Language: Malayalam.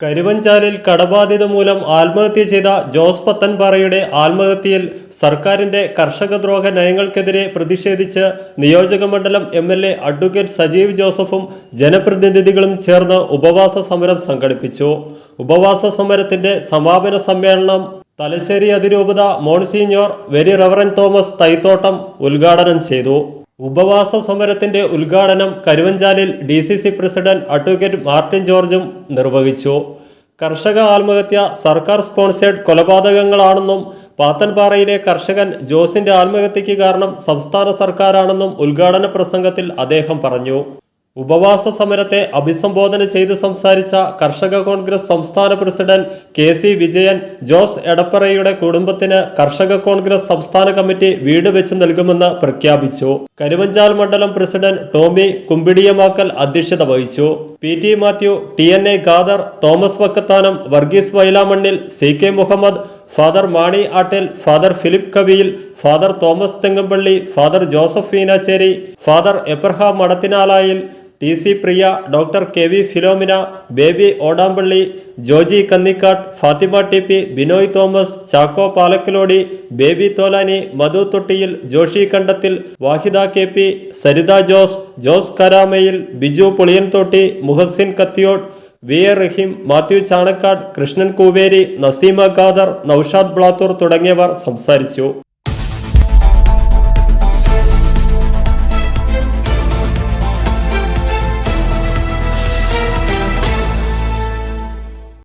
കരുവഞ്ചാലിൽ കടബാധ്യത മൂലം ആത്മഹത്യ ചെയ്ത ജോസ് പത്തൻപാറയുടെ ആത്മഹത്യയിൽ സർക്കാരിന്റെ കർഷകദ്രോഹ നയങ്ങൾക്കെതിരെ പ്രതിഷേധിച്ച് നിയോജകമണ്ഡലം M L A advocate Sajeev ജോസഫും ജനപ്രതിനിധികളും ചേർന്ന് ഉപവാസ സമരം സംഘടിപ്പിച്ചു. ഉപവാസ സമരത്തിന്റെ സമാപന സമ്മേളനം തലശ്ശേരി അതിരൂപത monsignor very reverend Thomas Thaithottam ഉദ്ഘാടനം ചെയ്തു. ഉപവാസ സമരത്തിന്റെ ഉദ്ഘാടനം കരുവഞ്ചാലിൽ D C C president advocate Martin ജോർജും നിർവഹിച്ചു. കർഷക ആത്മഹത്യ സർക്കാർ സ്പോൺസേഡ് കൊലപാതകങ്ങളാണെന്നും പാത്തൻപാറയിലെ കർഷകൻ ജോസിന്റെ ആത്മഹത്യയ്ക്ക് കാരണം സംസ്ഥാന സർക്കാരാണെന്നും ഉദ്ഘാടന പ്രസംഗത്തിൽ അദ്ദേഹം പറഞ്ഞു. ഉപവാസ സമരത്തെ അഭിസംബോധന ചെയ്ത് സംസാരിച്ച കർഷക കോൺഗ്രസ് സംസ്ഥാന president K C Vijayan Jose എടപ്പറയുടെ കുടുംബത്തിന് കർഷക കോൺഗ്രസ് സംസ്ഥാന കമ്മിറ്റി വീട് വെച്ച് നൽകുമെന്ന് പ്രഖ്യാപിച്ചു. കരുവഞ്ചാൽ മണ്ഡലം പ്രസിഡന്റ് ടോമി കുമ്പിടിയമാക്കൽ അധ്യക്ഷത വഹിച്ചു. P T Mathew T N A Khader Thomas Vakkathanam Varghese Vailamannil C K Muhammad father Mani Attel father Philip Kaviyil father Thomas Thengampally father Joseph Veenacherry father Abraham Madathinalayil T C Priya doctor K V Philomina Baby Odampally Joji Kannikkattu Fathima T P Binoy Thomas Chacko Palakkalody Baby Tholani Madhu Thottiyil Joshy Kandathil Vahida K P Saritha Jose Jose Karamayil Biju Puliyanthotti Muhasin Kathiyode V A Rahim Mathew Chanakkad Krishnan Kooveri Naseema Khader Noushad Blathur തുടങ്ങിയവർ സംസാരിച്ചു.